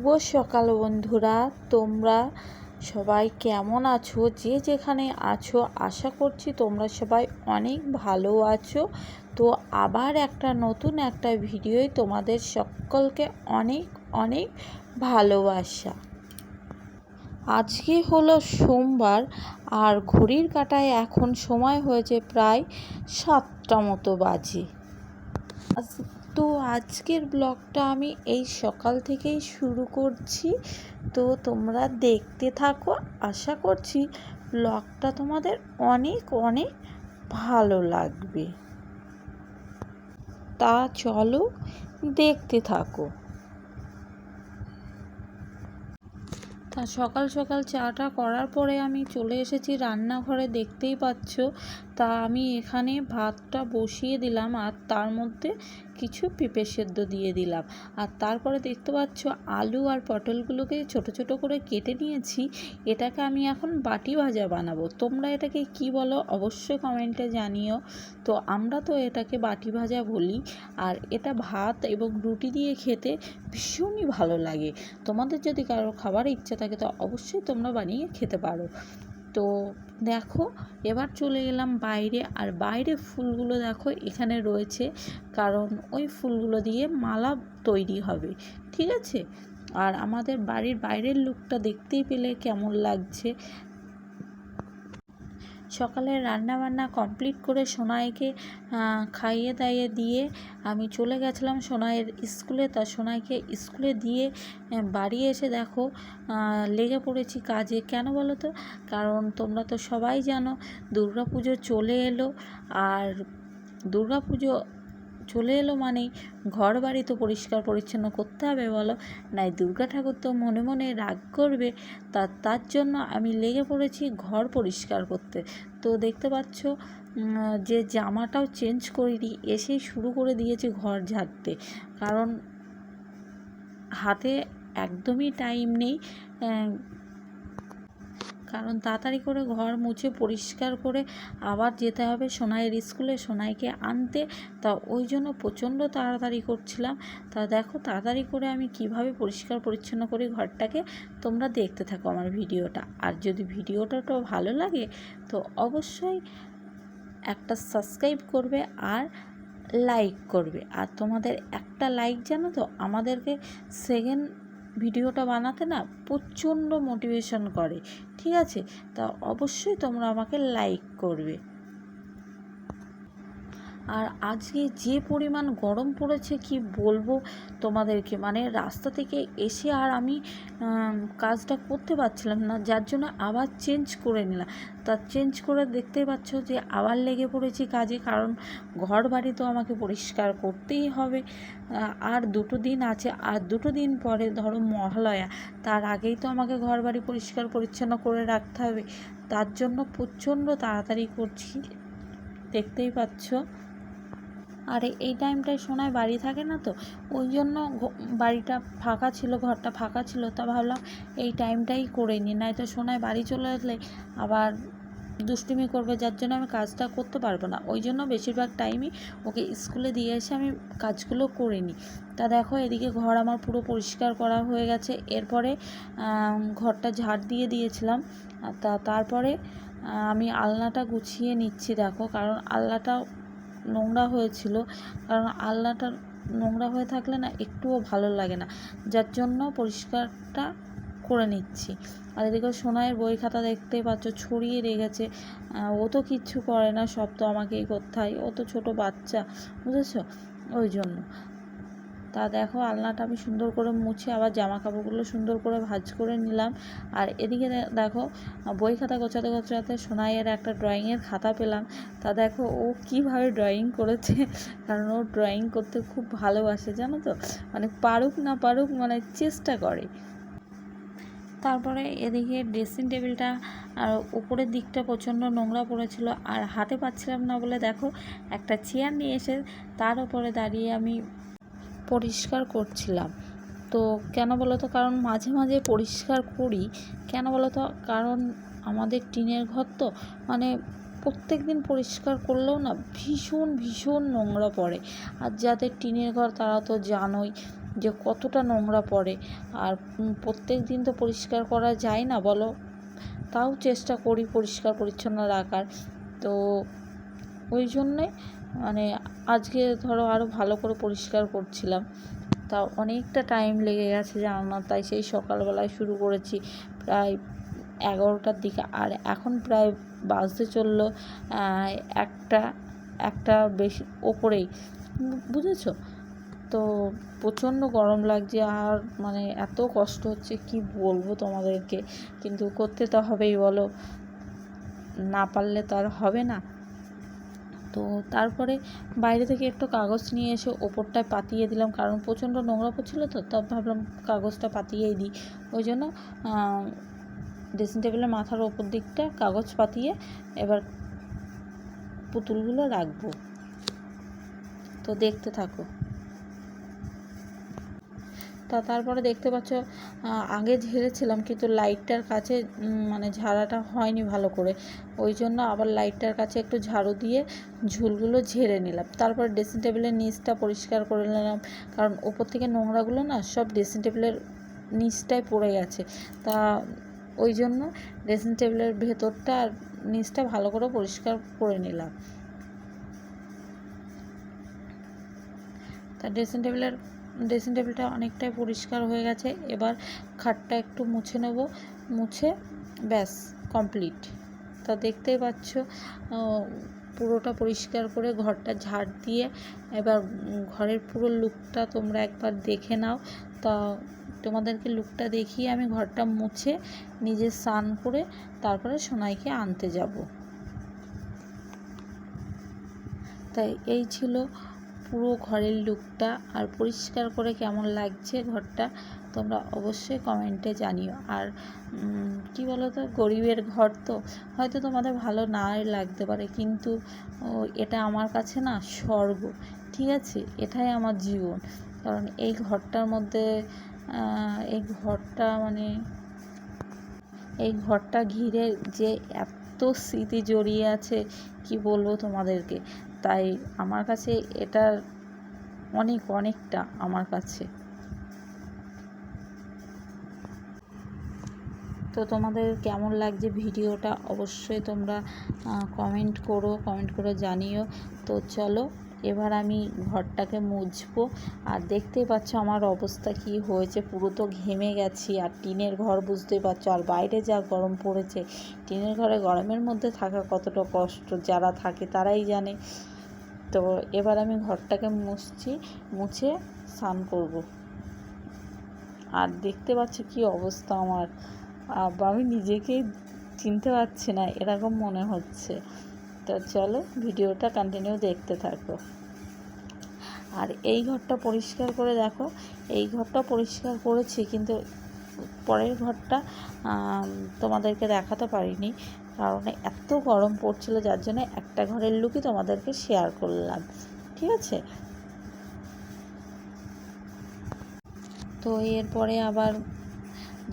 শুভ সকাল বন্ধুরা। তোমরা সবাই কেমন আছো? যে যেখানে আছো, আশা করছি তোমরা সবাই অনেক ভালো আছো। তো আবার একটা নতুন একটা ভিডিওয় তোমাদের সকলকে অনেক অনেক ভালোবাসা। আজকে হলো সোমবার, আর ঘড়ির কাটায় এখন সময় হয়েছে প্রায় সাতটা মতো বাজে। তো আজকের ব্লগটা আমি এই সকাল থেকেই শুরু করছি। তো তোমরা দেখতে থাকো, আশা করছি ব্লগটা তোমাদের অনেক অনেক ভালো লাগবে। তা চলো দেখতে থাকো। তা সকাল সকাল চাটা করার পরে আমি চলে এসেছি রান্নাঘরে, দেখতেই পাচ্ছ তা আমি এখানে ভাতটা বসিয়ে দিলাম আর তার মধ্যে কিছু পেঁপে সেদ্ধ দিয়ে দিলাম। আর তারপরে দেখতে পাচ্ছ আলু আর পটলগুলোকে ছোট ছোট করে কেটে নিয়েছি। এটাকে আমি এখন বাটি ভাজা বানাবো। তোমরা এটাকে কি বলো অবশ্যই কমেন্টে জানিও। তো আমরা তো এটাকে বাটি ভাজা বলি আর এটা ভাত এবং রুটি দিয়ে খেতে ভীষণই ভালো লাগে। তোমাদের যদি কারও খাবার ইচ্ছা থাকে তো অবশ্যই তোমরা বানিয়ে খেতে পারো। তো দেখো, এবার চলে গেলাম বাইরে। আর বাইরে ফুলগুলো দেখো, এখানে রয়েছে। কারণ ওই ফুলগুলো দিয়ে মালা তৈরি হবে। ঠিক আছে? আর আমাদের বাড়ির বাইরের লুকটা দেখতেই পেলে কেমন লাগছে। সকালে রান্নাবান্না কমপ্লিট করে সোনাইকে খাইয়ে দাইয়ে দিয়ে আমি চলে গেছিলাম সোনাইয়ের স্কুলে। তা সোনাইকে স্কুলে দিয়ে বাড়ি এসে দেখো লেগে পড়েছি কাজে। কেন বলো তো? কারণ তোমরা তো সবাই জানো দুর্গা পুজো চলে এলো। আর দুর্গা পুজো চলে এলো মানেই। ঘর বাড়ি তো পরিষ্কার পরিচ্ছন্ন করতে হবে বলো। নাই দুর্গা ঠাকুর তো মনে মনে রাগ করবে। তা, তার জন্য আমি লেগে পড়েছি ঘর পরিষ্কার করতে। তো দেখতে পাচ্ছ যে জামাটাও চেঞ্জ করিনি, এসেই শুরু করে দিয়েছি ঘর ঝাড়তে। কারণ হাতে একদমই টাইম নেই কারণ তাড়াতাড়ি করে ঘর মুছে পরিষ্কার করে আবার যেতে হবে। সোনাইয়ের স্কুলে সোনাইকে আনতে। তা ওই জন্য প্রচণ্ড তাড়াতাড়ি করছিলাম। তা দেখো তাড়াতাড়ি করে আমি কীভাবে পরিষ্কার পরিচ্ছন্ন করি ঘরটাকে? তোমরা দেখতে থাকো আমার ভিডিওটা। আর যদি ভিডিওটা তো ভালো লাগে, তো অবশ্যই একটা সাবস্ক্রাইব করবে আর লাইক করবে। আর তোমাদের একটা লাইক জানো তো? আমাদেরকে সেকেন্ড ভিডিওটা বানাতে না প্রচণ্ড মোটিভেশন করে ঠিক আছে? তা অবশ্যই তোমরা আমাকে লাইক করবে। আর আজকে যে পরিমাণ গরম পড়েছে কি বলব তোমাদেরকে? মানে রাস্তা থেকে এসে আর আমি কাজটা করতে পারছিলাম না, যার জন্য আবার চেঞ্জ করে নিলাম। তা চেঞ্জ করে দেখতেই পাচ্ছ যে আবার লেগে পড়েছি কাজে, কারণ ঘর বাড়ি তো আমাকে পরিষ্কার করতেই হবে। আর দুটো দিন আছে, আর দুটো দিন পরে ধরো মহালয়া, তার আগেই তো আমাকে ঘর বাড়ি পরিষ্কার পরিচ্ছন্ন করে রাখতে হবে। তার জন্য প্রচণ্ড তাড়াতাড়ি করছি, দেখতেই পাচ্ছ। আর এই টাইমটায় সোনায় বাড়ি থাকে না তো, ওই জন্য বাড়িটা ফাঁকা ছিল, ঘরটা ফাঁকা ছিল, তা ভাবলাম এই টাইমটাই করে নিই। নয়তো সোনায় বাড়ি চলে আসলে আবার দুষ্টুমি করবে, যার জন্য আমি কাজটা করতে পারব না। ওই জন্য বেশিরভাগ টাইমই ওকে স্কুলে দিয়ে এসে আমি কাজগুলো করে নিই। তা দেখো এদিকে ঘর আমার পুরো পরিষ্কার করা হয়ে গেছে। এরপরে ঘরটা ঝাড় দিয়ে দিয়েছিলাম। তা, তারপরে আমি আলনাটা গুছিয়ে নিচ্ছি দেখো, কারণ আলনাটা নোংরা হয়েছিল। কারণ আলনাটা নোংরা হয়ে থাকলে না একটুও ভালো লাগে না। যার জন্য পরিষ্কারটা করে নিচ্ছি। আর এদিকে সোনাইয়ের বই খাতা দেখতে পাচ্ছ, ছড়িয়ে রেখেছে। ও তো কিচ্ছু করে না, সব তো আমাকেই করতে হয়। ও তো ছোটো বাচ্চা, বুঝেছ? ওই জন্য। তা দেখো আলনাটা আমি সুন্দর করে মুছে আবার জামা কাপড়গুলো সুন্দর করে ভাঁজ করে নিলাম। আর এদিকে দেখো, বই খাতা গোছাতে গোছাতে সোনাইয়ের একটা ড্রয়িংয়ের খাতা পেলাম। তা দেখো, ও কীভাবে ড্রয়িং করেছে, কারণ ও ড্রয়িং করতে খুব ভালোবাসে, জানো তো? মানে পারুক না পারুক মানে চেষ্টা করে। তারপরে এদিকে ড্রেসিং টেবিলটা আর উপরের দিকটা প্রচণ্ড নোংরা পড়েছিল। আর হাতে পাচ্ছিলাম না বলে দেখো, একটা চেয়ার নিয়ে এসে তার উপরে দাঁড়িয়ে আমি পরিষ্কার করছিলাম। তো কেন বলো তো কারণ মাঝে মাঝে পরিষ্কার করি। কেন বলো তো কারণ আমাদের টিনের ঘর তো মানে প্রত্যেক দিন পরিষ্কার করলেও না ভীষণ ভীষণ নোংরা পড়ে। আর যাদের টিনের ঘর তারা তো জানোই যে কতটা নোংরা পড়ে। আর প্রত্যেক দিন তো পরিষ্কার করা যায় না বলো? তাও চেষ্টা করি পরিষ্কার পরিচ্ছন্ন রাখার তো ওই জন্যে মানে আজকে ধরো আরও ভালো করে পরিষ্কার করছিলাম। তা অনেকটা টাইম লেগে গেছে জানো না? তাই সেই সকালবেলায় শুরু করেছি প্রায় এগারোটার দিকে। আর এখন প্রায় বাজতে চলল একটা একটা বেশি ওপরেই। বুঝেছ? তো প্রচণ্ড গরম লাগছে আর মানে এত কষ্ট হচ্ছে, কি বলব তোমাদেরকে? কিন্তু করতে তো হবেই বলো। না পারলে তো আর হবে না। তো তারপরে বাইরে থেকে একটু কাগজ নিয়ে এসে ওপরটায় পাতিয়ে দিলাম, কারণ প্রচণ্ড নোংরা পড়ছিলো তো, তা ভাবলাম কাগজটা পাতিয়েই দিই। ওই জন্য ড্রেসিং টেবিলের মাথার ওপর দিকটা কাগজ পাতিয়ে এবার পুতুলগুলো রাখব। তো দেখতে থাকো। তা তারপরে দেখতে পাচ্ছ আগে ঝেড়েছিলাম কিন্তু লাইটটার কাছে মানে ঝাড়াটা হয়নি ভালো করে। ওই জন্য আবার লাইটটার কাছে একটু ঝাড়ু দিয়ে ঝুলগুলো ঝেড়ে নিলাম। তারপর ড্রেসিং টেবিলের নিচটা পরিষ্কার করে নিলাম। কারণ ওপর থেকে নোংরাগুলো না সব ড্রেসিং টেবিলের নিচটায় পড়ে গেছে। তা ওই জন্য ড্রেসিং টেবিলের ভেতরটা আর নিচটা ভালো করে পরিষ্কার করে নিলাম। তা ড্রেসিং টেবিলের ড্রেসিং টেবিলটা অনেকটাই পরিষ্কার হয়ে গেছে। এবার খাটটা একটু মুছে নেব। মুছে ব্যাস কমপ্লিট তা দেখতেই পাচ্ছ পুরোটা পরিষ্কার করে ঘরটা ঝাড় দিয়ে এবার ঘরের পুরো লুকটা তোমরা একবার দেখে নাও। তা তোমাদেরকে লুকটা দেখিয়ে আমি ঘরটা মুছে নিজে স্নান করে তারপরে সোনাইকে আনতে যাব। তাই এই ছিল পুরো ঘরের লুকটা আর পরিষ্কার করে কেমন লাগছে ঘরটা তোমরা অবশ্যই কমেন্টে জানিও। আর কি বলো তো গরিবের ঘর তো, হয়তো তোমাদের ভালো না লাগতে পারে, কিন্তু এটা আমার কাছে না স্বর্গ, ঠিক আছে? এটাই আমার জীবন। কারণ এই ঘরটার মধ্যে এই ঘরটা মানে এই ঘরটা ঘিরে যে এত স্মৃতি জড়িয়ে আছে, কি বলব তোমাদেরকে? তাই আমার কাছে এটার অনেক, অনেকটা আমার কাছে। তো তোমাদের কেমন লাগছে ভিডিওটা? অবশ্যই তোমরা কমেন্ট করো কমেন্ট করে জানিও। তো চলো এবার আমি ঘরটাকে মুছবো। আর দেখতেই পাচ্ছ আমার অবস্থা কি হয়েছে। পুরো তো ঘেমে গেছি। আর টিনের ঘর বুঝতেই পারছ, আর বাইরে যা গরম পড়েছে, টিনের ঘরে গরমের মধ্যে থাকা কতটা কষ্ট যারা থাকে তারাই জানে। তো এবার আমি ঘরটাকে মুছছি, মুছে স্নান করব। আর দেখতে পাচ্ছ কি অবস্থা আমার। আমি নিজেকেই চিনতে পারছি না, এরকম মনে হচ্ছে। তো চলো ভিডিওটা কন্টিনিউ দেখতে থাকো। আর এই ঘরটা পরিষ্কার করে দেখো, এই ঘরটা পরিষ্কার করেছি কিন্তু পরের ঘরটা তোমাদেরকে দেখাতে পারিনি। কারণ এত গরম পড়ছিল, যার জন্য একটা ঘরের লুকই তোমাদেরকে শেয়ার করলাম। ঠিক আছে? তো এরপরে আবার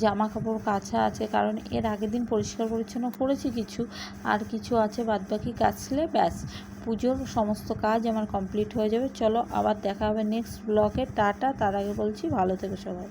জামা কাপড় কাছা আছে, কারণ এর আগের দিন পরিষ্কার পরিচ্ছন্ন করেছি কিছু, আর কিছু আছে বাদবাকি কাচলে ব্যাস। পুজোর সমস্ত কাজ আমার কমপ্লিট হয়ে যাবে। চলো আবার দেখা হবে নেক্সট ব্লকে টাটা, তার আগে বলছি ভালো থেকো সবাই।